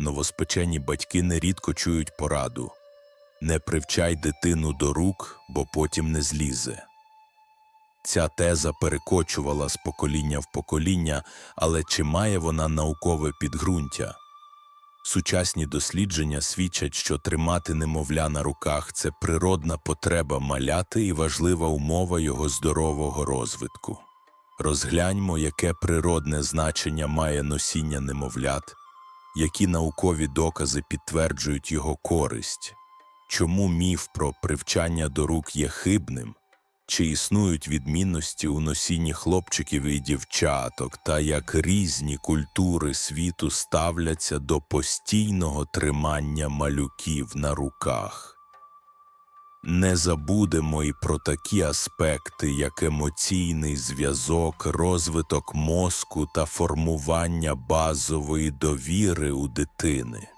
новоспечені батьки нерідко чують пораду не привчай дитину до рук, бо потім не злізе. Ця теза перекочувала з покоління в покоління, але чи має вона наукове підґрунтя? Сучасні дослідження свідчать, що тримати немовля на руках це природна потреба маляти і важлива умова його здорового розвитку. Розгляньмо, яке природне значення має носіння немовлят, які наукові докази підтверджують його користь, чому міф про привчання до рук є хибним, чи існують відмінності у носінні хлопчиків і дівчаток, та як різні культури світу ставляться до постійного тримання малюків на руках. Не забудемо і про такі аспекти, як емоційний зв'язок, розвиток мозку та формування базової довіри у дитини,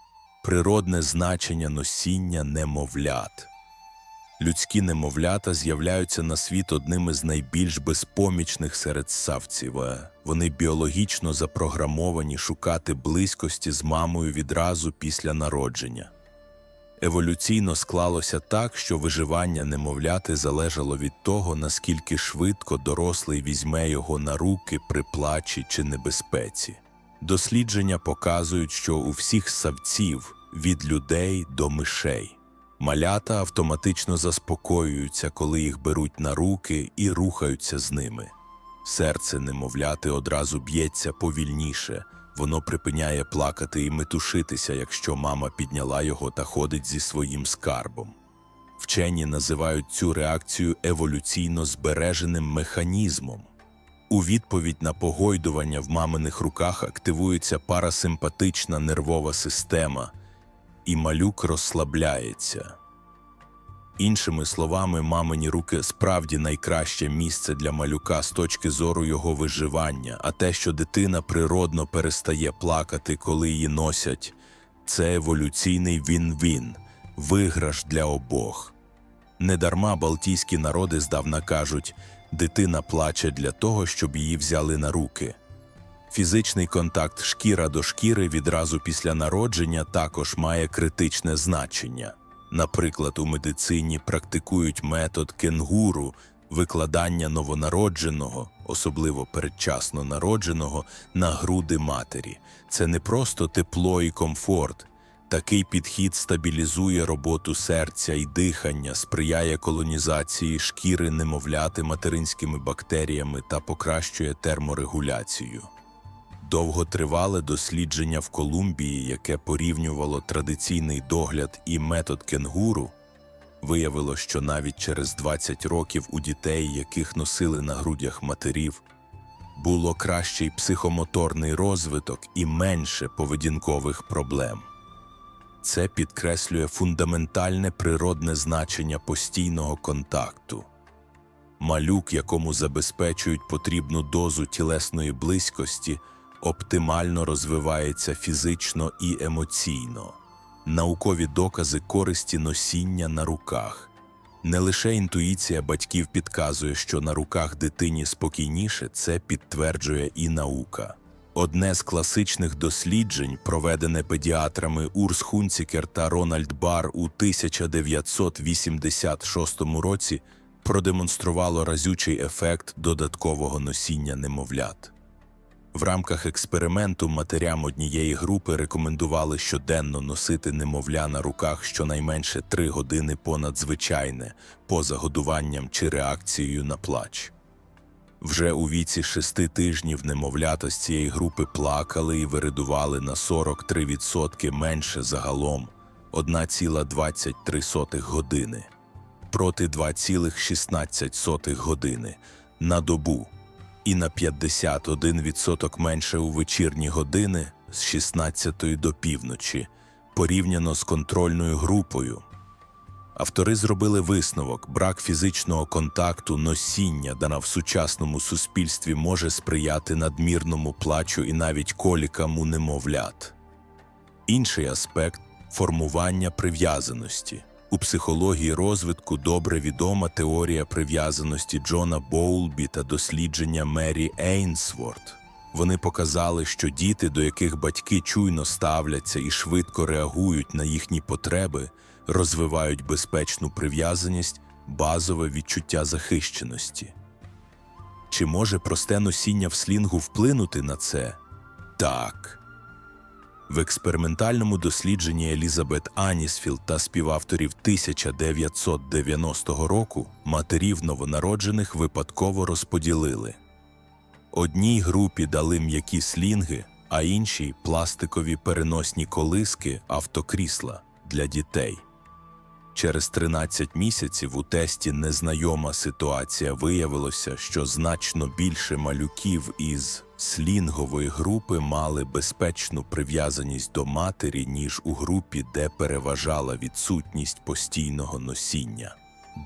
природне значення носіння немовлят. Людські немовлята з'являються на світ одними з найбільш безпомічних серед ссавців. Е, Вони біологічно запрограмовані шукати близькості з мамою відразу після народження. Еволюційно склалося так, що виживання немовляти залежало від того, наскільки швидко дорослий візьме його на руки при плачі чи небезпеці. Дослідження показують, що у всіх ссавців від людей до мишей малята автоматично заспокоюються, коли їх беруть на руки і рухаються з ними. Серце немовляти одразу б'ється повільніше, воно припиняє плакати і метушитися, якщо мама підняла його та ходить зі своїм скарбом. Вчені називають цю реакцію еволюційно збереженим механізмом. У відповідь на погойдування в маминих руках активується парасимпатична нервова система, і малюк розслабляється. Іншими словами, мамині руки справді найкраще місце для малюка з точки зору його виживання, а те, що дитина природно перестає плакати, коли її носять, це еволюційний він-він, виграш для обох. Недарма балтійські народи здавна кажуть, дитина плаче для того, щоб її взяли на руки. Фізичний контакт шкіра до шкіри відразу після народження також має критичне значення. Наприклад, у медицині практикують метод кенгуру викладання новонародженого, особливо передчасно народженого, на груди матері. Це не просто тепло і комфорт. Такий підхід стабілізує роботу серця і дихання, сприяє колонізації шкіри немовляти материнськими бактеріями та покращує терморегуляцію. Довготривале дослідження в Колумбії, яке порівнювало традиційний догляд і метод кенгуру, виявило, що навіть через 20 років у дітей, яких носили на грудях матерів, було кращий психомоторний розвиток і менше поведінкових проблем. Це підкреслює фундаментальне природне значення постійного контакту. Малюк, якому забезпечують потрібну дозу тілесної близькості, оптимально розвивається фізично і емоційно. Наукові докази користі носіння на руках. Не лише інтуїція батьків підказує, що на руках дитині спокійніше, це підтверджує і наука. Одне з класичних досліджень, проведене педіатрами Урс Хунцікер та Рональд Бар у 1986 році, продемонструвало разючий ефект додаткового носіння немовлят. В рамках експерименту матерям однієї групи рекомендували щоденно носити немовля на руках щонайменше 3 години понад звичайне, поза годуванням чи реакцією на плач. Вже у віці шести тижнів немовлята з цієї групи плакали і виридували на 43% менше загалом 1,23 години проти 2,16 години на добу і на 51% менше у вечірні години з 16 до півночі, порівняно з контрольною групою. Автори зробили висновок: брак фізичного контакту, носіння, дана в сучасному суспільстві може сприяти надмірному плачу і навіть колікам у немовлят. Інший аспект формування прив'язаності. У психології розвитку добре відома теорія прив'язаності Джона Боулбі та дослідження Мері Ейнсворт. Вони показали, що діти, до яких батьки чуйно ставляться і швидко реагують на їхні потреби, розвивають безпечну прив'язаність, базове відчуття захищеності. Чи може просте носіння в слінгу вплинути на це? Так. В експериментальному дослідженні Елізабет Анісфілд та співавторів 1990 року матерів новонароджених випадково розподілили. Одній групі дали м'які слінги, а іншій пластикові переносні колиски автокрісла для дітей. Через 13 місяців у тесті незнайома ситуація виявилося, що значно більше малюків із слінгової групи мали безпечну прив'язаність до матері, ніж у групі, де переважала відсутність постійного носіння.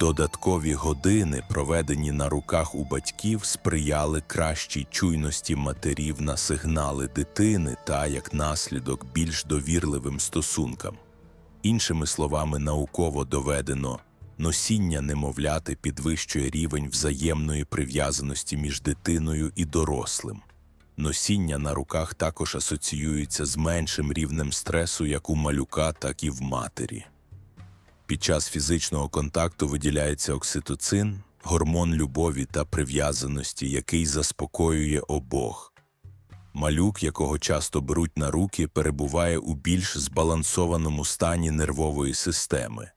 Додаткові години, проведені на руках у батьків, сприяли кращій чуйності матерів на сигнали дитини та, як наслідок, більш довірливим стосункам. Іншими словами, науково доведено, носіння немовляти підвищує рівень взаємної прив'язаності між дитиною і дорослим. Носіння на руках також асоціюється з меншим рівнем стресу як у малюка, так і в матері. Під час фізичного контакту виділяється окситоцин, гормон любові та прив'язаності, який заспокоює обох. Малюк, якого часто беруть на руки, перебуває у більш збалансованому стані нервової системи.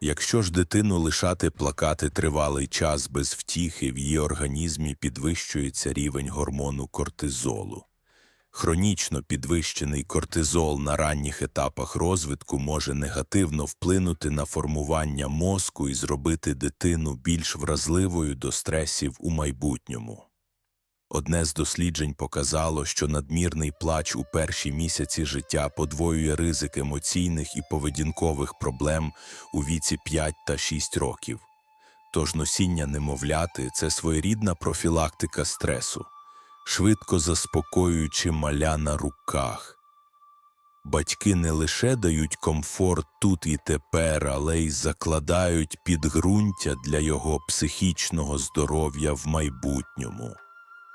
Якщо ж дитину лишати плакати тривалий час без втіхи, в її організмі підвищується рівень гормону кортизолу. Хронічно підвищений кортизол на ранніх етапах розвитку може негативно вплинути на формування мозку і зробити дитину більш вразливою до стресів у майбутньому. Одне з досліджень показало, що надмірний плач у перші місяці життя подвоює ризик емоційних і поведінкових проблем у віці 5 та 6 років. Тож носіння немовляти це своєрідна профілактика стресу, швидко заспокоюючи маля на руках. Батьки не лише дають комфорт тут і тепер, але й закладають підґрунтя для його психічного здоров'я в майбутньому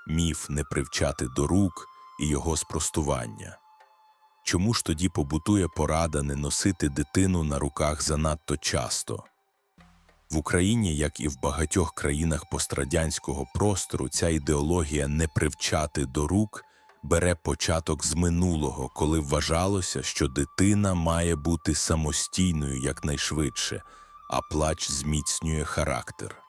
міф не привчати до рук і його спростування. Чому ж тоді побутує порада не носити дитину на руках занадто часто? В Україні, як і в багатьох країнах пострадянського простору, ця ідеологія не привчати до рук бере початок з минулого, коли вважалося, що дитина має бути самостійною якнайшвидше, а плач зміцнює характер.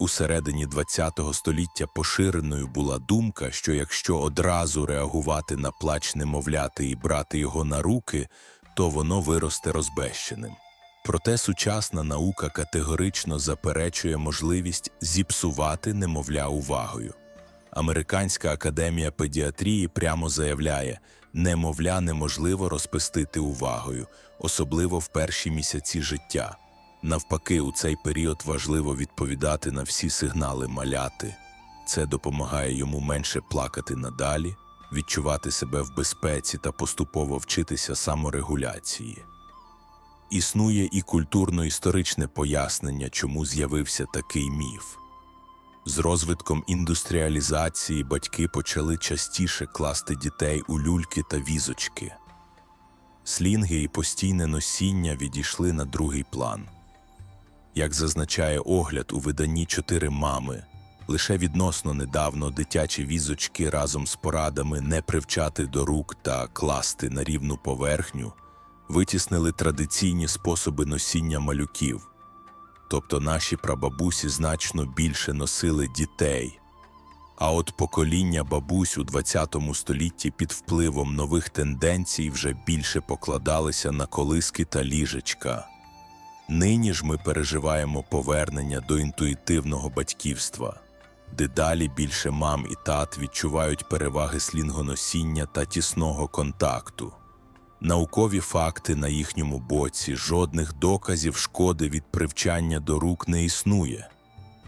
У середині ХХ століття поширеною була думка, що якщо одразу реагувати на плач немовляти і брати його на руки, то воно виросте розбещеним. Проте сучасна наука категорично заперечує можливість зіпсувати немовля увагою. Американська академія педіатрії прямо заявляє, немовля неможливо розпестити увагою, особливо в перші місяці життя. Навпаки, у цей період важливо відповідати на всі сигнали маляти. Це допомагає йому менше плакати надалі, відчувати себе в безпеці та поступово вчитися саморегуляції. Існує і культурно-історичне пояснення, чому з'явився такий міф. З розвитком індустріалізації батьки почали частіше класти дітей у люльки та візочки. Слінги і постійне носіння відійшли на другий план. Як зазначає огляд у виданні чотири мами, лише відносно недавно дитячі візочки разом з порадами не привчати до рук та класти на рівну поверхню витіснили традиційні способи носіння малюків. Тобто наші прабабусі значно більше носили дітей. А от покоління бабусь у ХХ столітті під впливом нових тенденцій вже більше покладалися на колиски та ліжечка. Нині ж ми переживаємо повернення до інтуїтивного батьківства. Дедалі більше мам і тат відчувають переваги слінгоносіння та тісного контакту. Наукові факти на їхньому боці, жодних доказів шкоди від привчання до рук не існує,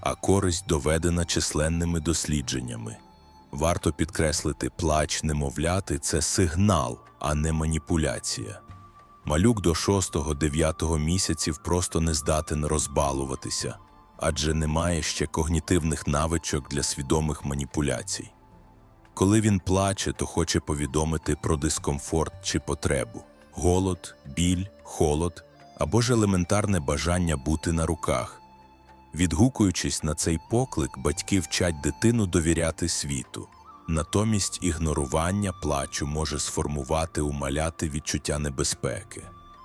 а користь доведена численними дослідженнями. Варто підкреслити, плач немовляти це сигнал, а не маніпуляція. Малюк до 6-9 місяців просто не здатен розбалуватися, адже немає ще когнітивних навичок для свідомих маніпуляцій. Коли він плаче, то хоче повідомити про дискомфорт чи потребу, голод, біль, холод або ж елементарне бажання бути на руках. Відгукуючись на цей поклик, батьки вчать дитину довіряти світу. Натомість ігнорування плачу може сформувати у маляти відчуття небезпеки.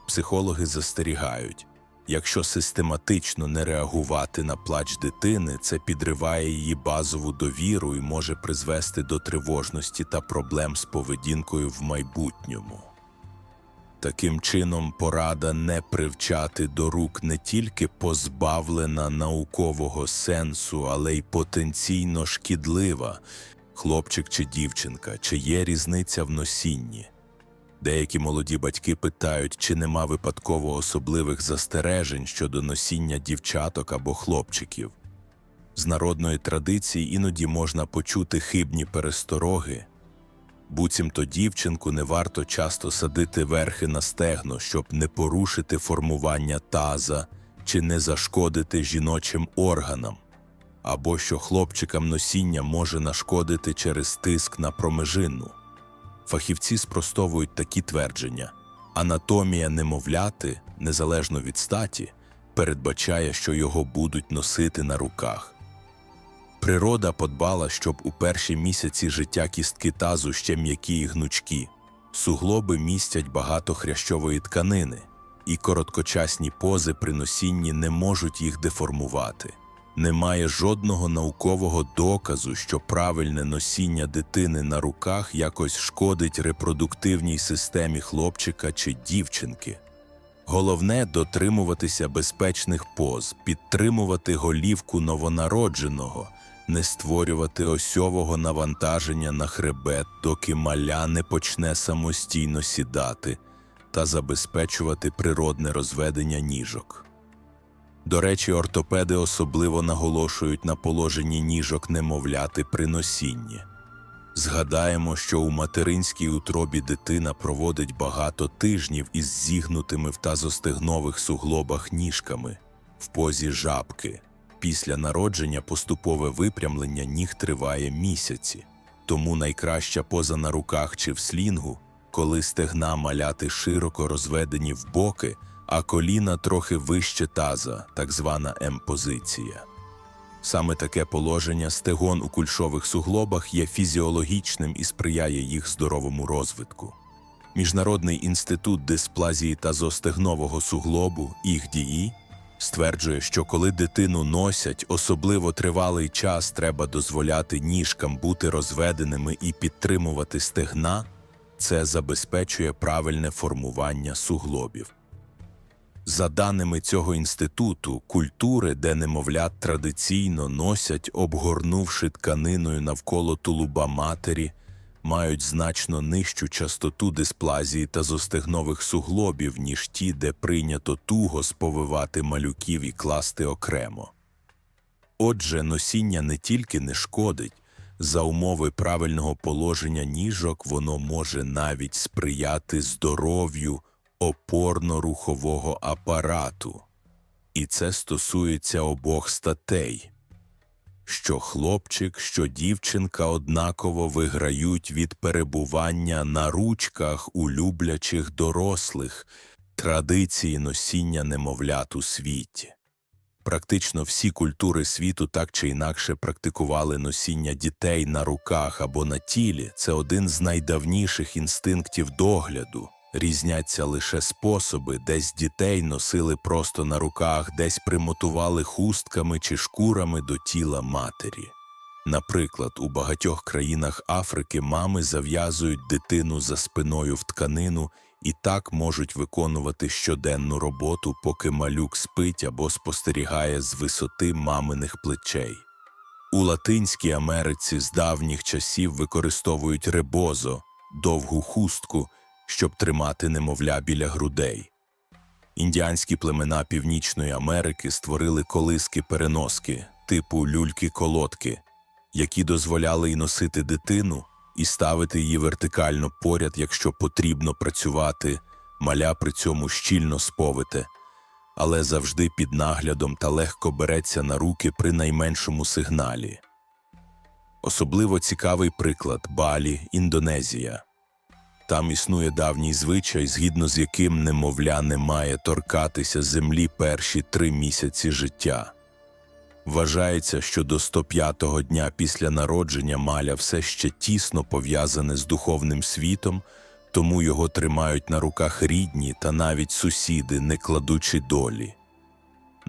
Психологи застерігають, якщо систематично не реагувати на плач дитини, це підриває її базову довіру і може призвести до тривожності та проблем з поведінкою в майбутньому. Таким чином, порада не привчати до рук не тільки позбавлена наукового сенсу, але й потенційно шкідлива. Хлопчик чи дівчинка, чи є різниця в носінні. Деякі молоді батьки питають, чи нема випадково особливих застережень щодо носіння дівчаток або хлопчиків. З народної традиції іноді можна почути хибні перестороги, Буцімто дівчинку не варто часто садити верхи на стегно, щоб не порушити формування таза чи не зашкодити жіночим органам, або що хлопчикам носіння може нашкодити через тиск на промежину. Фахівці спростовують такі твердження. Анатомія немовляти, незалежно від статі, передбачає, що його будуть носити на руках. Природа подбала, щоб у перші місяці життя кістки тазу ще м'які і гнучкі. Суглоби містять багато хрящової тканини, і короткочасні пози при носінні не можуть їх деформувати. Немає жодного наукового доказу, що правильне носіння дитини на руках якось шкодить репродуктивній системі хлопчика чи дівчинки. Головне дотримуватися безпечних поз, підтримувати голівку новонародженого, не створювати осьового навантаження на хребет, доки маля не почне самостійно сідати, та забезпечувати природне розведення ніжок. До речі, ортопеди особливо наголошують на положенні ніжок немовляти при носінні. Згадаємо, що у материнській утробі дитина проводить багато тижнів із зігнутими в тазостегнових суглобах ніжками в позі жабки. Після народження поступове випрямлення ніг триває місяці, тому найкраща поза на руках чи в слінгу, коли стегна маляти широко розведені в боки, а коліна трохи вище таза, так звана М-позиція. Саме таке положення стегон у кульшових суглобах є фізіологічним і сприяє їх здоровому розвитку. Міжнародний інститут дисплазії тазостегнового суглобу ІГДІ стверджує, що коли дитину носять, особливо тривалий час треба дозволяти ніжкам бути розведеними і підтримувати стегна, це забезпечує правильне формування суглобів. За даними цього інституту, культури, де немовлят традиційно носять, обгорнувши тканиною навколо тулуба матері, мають значно нижчу частоту дисплазії та зостегнових суглобів, ніж ті, де прийнято туго сповивати малюків і класти окремо. Отже, носіння не тільки не шкодить, за умови правильного положення ніжок воно може навіть сприяти здоров'ю опорно-рухового апарату. І це стосується обох статей. Що хлопчик, що дівчинка однаково виграють від перебування на ручках у люблячих дорослих, традиції носіння немовлят у світі. Практично всі культури світу так чи інакше практикували носіння дітей на руках або на тілі. Це один з найдавніших інстинктів догляду. Різняться лише способи, десь дітей носили просто на руках, десь примотували хустками чи шкурами до тіла матері. Наприклад, у багатьох країнах Африки мами зав'язують дитину за спиною в тканину і так можуть виконувати щоденну роботу, поки малюк спить або спостерігає з висоти маминих плечей. У Латинській Америці з давніх часів використовують ребозо, довгу хустку, щоб тримати немовля біля грудей. Індіанські племена Північної Америки створили колиски-переноски типу люльки-колодки, які дозволяли й носити дитину і ставити її вертикально поряд, якщо потрібно працювати, маля при цьому щільно сповите, але завжди під наглядом та легко береться на руки при найменшому сигналі. Особливо цікавий приклад Балі, Індонезія. Там існує давній звичай, згідно з яким немовля не має торкатися землі перші три місяці життя. Вважається, що до 105-го дня після народження маля все ще тісно пов'язане з духовним світом, тому його тримають на руках рідні та навіть сусіди, не кладучи долі.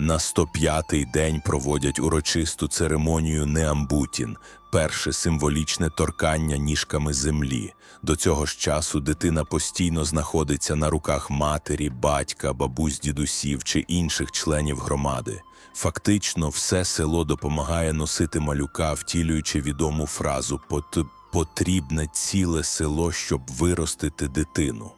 На 105-й день проводять урочисту церемонію Неамбутін, перше символічне торкання ніжками землі. До цього ж часу дитина постійно знаходиться на руках матері, батька, бабусь, дідусів чи інших членів громади. Фактично, все село допомагає носити малюка, втілюючи відому фразу «Пот- «потрібне ціле село, щоб виростити дитину».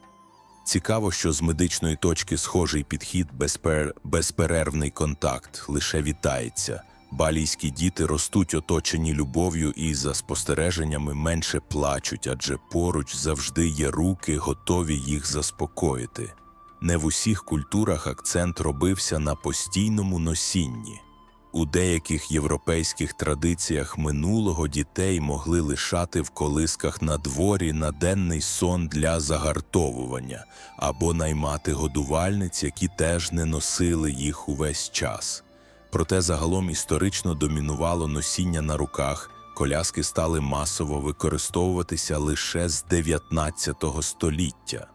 Цікаво, що з медичної точки схожий підхід безпер... безперервний контакт лише вітається. Балійські діти ростуть оточені любов'ю і за спостереженнями менше плачуть, адже поруч завжди є руки, готові їх заспокоїти. Не в усіх культурах акцент робився на постійному носінні. У деяких європейських традиціях минулого дітей могли лишати в колисках на дворі на денний сон для загартовування або наймати годувальниць, які теж не носили їх увесь час. Проте загалом історично домінувало носіння на руках, коляски стали масово використовуватися лише з 19 століття.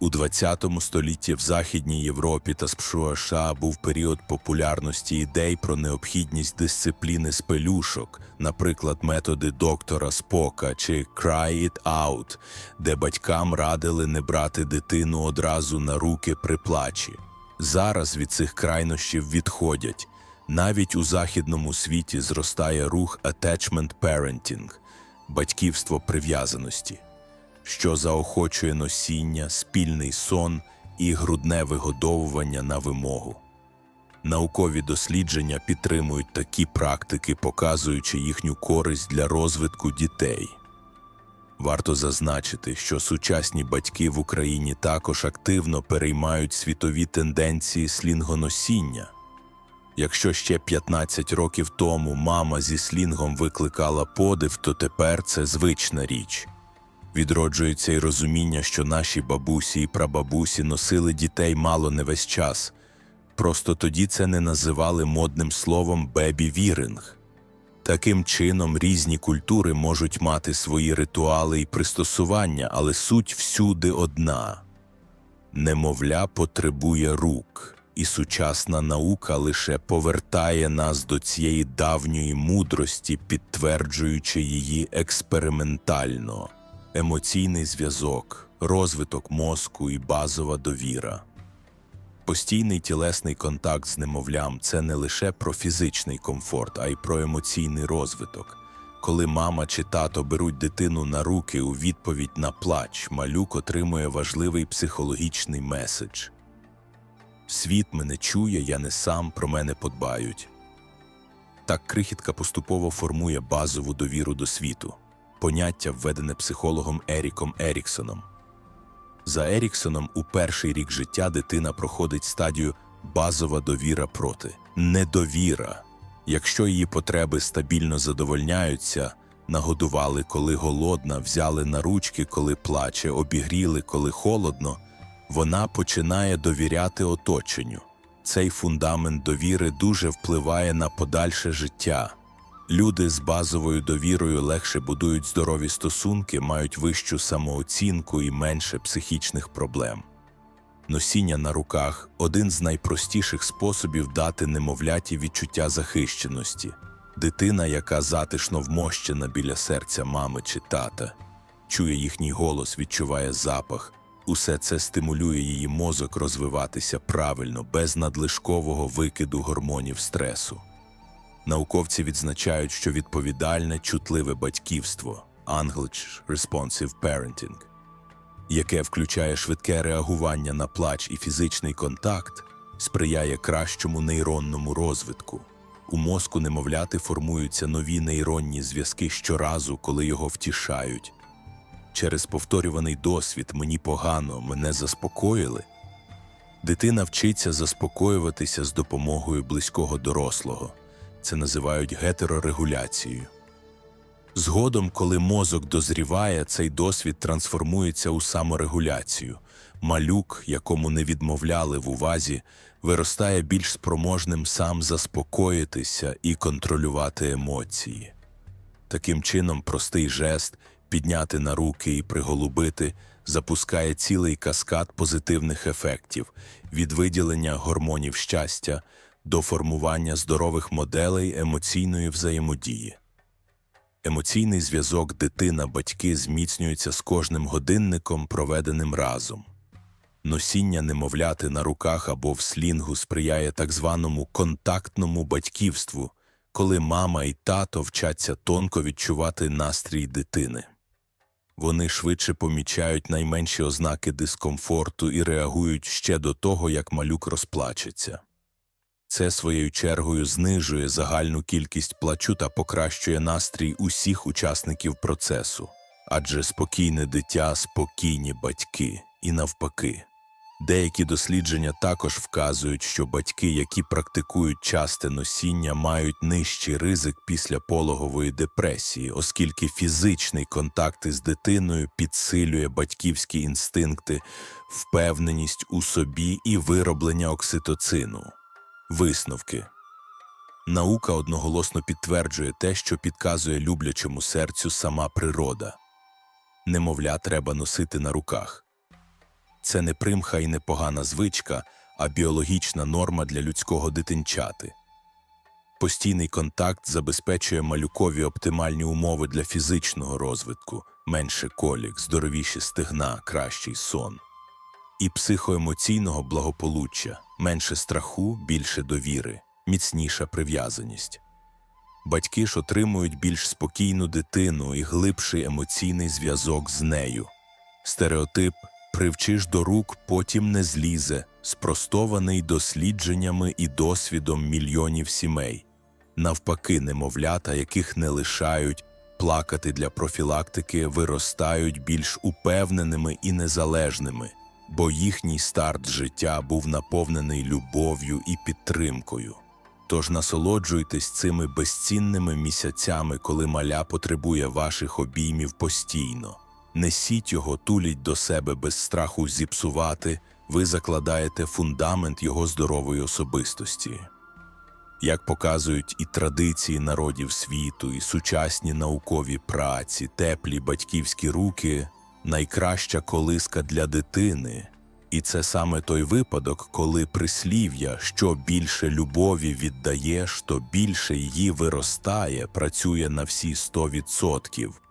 У 20 столітті в Західній Європі та США був період популярності ідей про необхідність дисципліни з пелюшок, наприклад, методи доктора Спока чи «Cry it out», де батькам радили не брати дитину одразу на руки при плачі. Зараз від цих крайнощів відходять. Навіть у західному світі зростає рух attachment parenting – батьківство прив'язаності що заохочує носіння, спільний сон і грудне вигодовування на вимогу. Наукові дослідження підтримують такі практики, показуючи їхню користь для розвитку дітей. Варто зазначити, що сучасні батьки в Україні також активно переймають світові тенденції слінгоносіння. Якщо ще 15 років тому мама зі слінгом викликала подив, то тепер це звична річ. Відроджується й розуміння, що наші бабусі і прабабусі носили дітей мало не весь час. Просто тоді це не називали модним словом бебі-віринг. Таким чином, різні культури можуть мати свої ритуали і пристосування, але суть всюди одна. Немовля потребує рук, і сучасна наука лише повертає нас до цієї давньої мудрості, підтверджуючи її експериментально емоційний зв'язок, розвиток мозку і базова довіра. Постійний тілесний контакт з немовлям це не лише про фізичний комфорт, а й про емоційний розвиток. Коли мама чи тато беруть дитину на руки у відповідь на плач, малюк отримує важливий психологічний меседж. Світ мене чує, я не сам, про мене подбають. Так крихітка поступово формує базову довіру до світу поняття, введене психологом Еріком Еріксоном. За Еріксоном у перший рік життя дитина проходить стадію базова довіра проти недовіра. Якщо її потреби стабільно задовольняються, нагодували, коли голодна, взяли на ручки, коли плаче, обігріли, коли холодно, вона починає довіряти оточенню. Цей фундамент довіри дуже впливає на подальше життя. Люди з базовою довірою легше будують здорові стосунки, мають вищу самооцінку і менше психічних проблем. Носіння на руках один з найпростіших способів дати немовляті відчуття захищеності. Дитина, яка затишно вмощена біля серця мами чи тата, чує їхній голос, відчуває запах. Усе це стимулює її мозок розвиватися правильно, без надлишкового викиду гормонів стресу. Науковці відзначають, що відповідальне, чутливе батьківство English Responsive Parenting, яке включає швидке реагування на плач і фізичний контакт, сприяє кращому нейронному розвитку. У мозку немовляти формуються нові нейронні зв'язки щоразу, коли його втішають. Через повторюваний досвід мені погано, мене заспокоїли. Дитина вчиться заспокоюватися з допомогою близького дорослого. Це називають гетерорегуляцією. Згодом, коли мозок дозріває, цей досвід трансформується у саморегуляцію. Малюк, якому не відмовляли в увазі, виростає більш спроможним сам заспокоїтися і контролювати емоції. Таким чином, простий жест підняти на руки і приголубити запускає цілий каскад позитивних ефектів від виділення гормонів щастя до формування здорових моделей емоційної взаємодії. Емоційний зв'язок дитина-батьки зміцнюється з кожним годинником, проведеним разом. Носіння немовляти на руках або в слінгу сприяє так званому контактному батьківству, коли мама і тато вчаться тонко відчувати настрій дитини. Вони швидше помічають найменші ознаки дискомфорту і реагують ще до того, як малюк розплачеться. Це своєю чергою знижує загальну кількість плачу та покращує настрій усіх учасників процесу, адже спокійне дитя спокійні батьки і навпаки. Деякі дослідження також вказують, що батьки, які практикують часте носіння, мають нижчий ризик після пологової депресії, оскільки фізичний контакт із дитиною підсилює батьківські інстинкти, впевненість у собі і вироблення окситоцину. Висновки Наука одноголосно підтверджує те, що підказує люблячому серцю сама природа. Немовля треба носити на руках. Це не примха і не погана звичка, а біологічна норма для людського дитинчати. Постійний контакт забезпечує малюкові оптимальні умови для фізичного розвитку, менше колік, здоровіші стегна, кращий сон. І психоемоційного благополуччя, менше страху, більше довіри, міцніша прив'язаність. Батьки ж отримують більш спокійну дитину і глибший емоційний зв'язок з нею. Стереотип привчиш до рук, потім не злізе, спростований дослідженнями і досвідом мільйонів сімей. Навпаки, немовлята, яких не лишають плакати для профілактики, виростають більш упевненими і незалежними, бо їхній старт життя був наповнений любов'ю і підтримкою. Тож насолоджуйтесь цими безцінними місяцями, коли маля потребує ваших обіймів постійно. Несіть його, туліть до себе без страху зіпсувати, ви закладаєте фундамент його здорової особистості. Як показують і традиції народів світу, і сучасні наукові праці, теплі батьківські руки найкраща колиска для дитини. І це саме той випадок, коли прислів'я, що більше любові віддаєш, то більше її виростає, працює на всі 100%.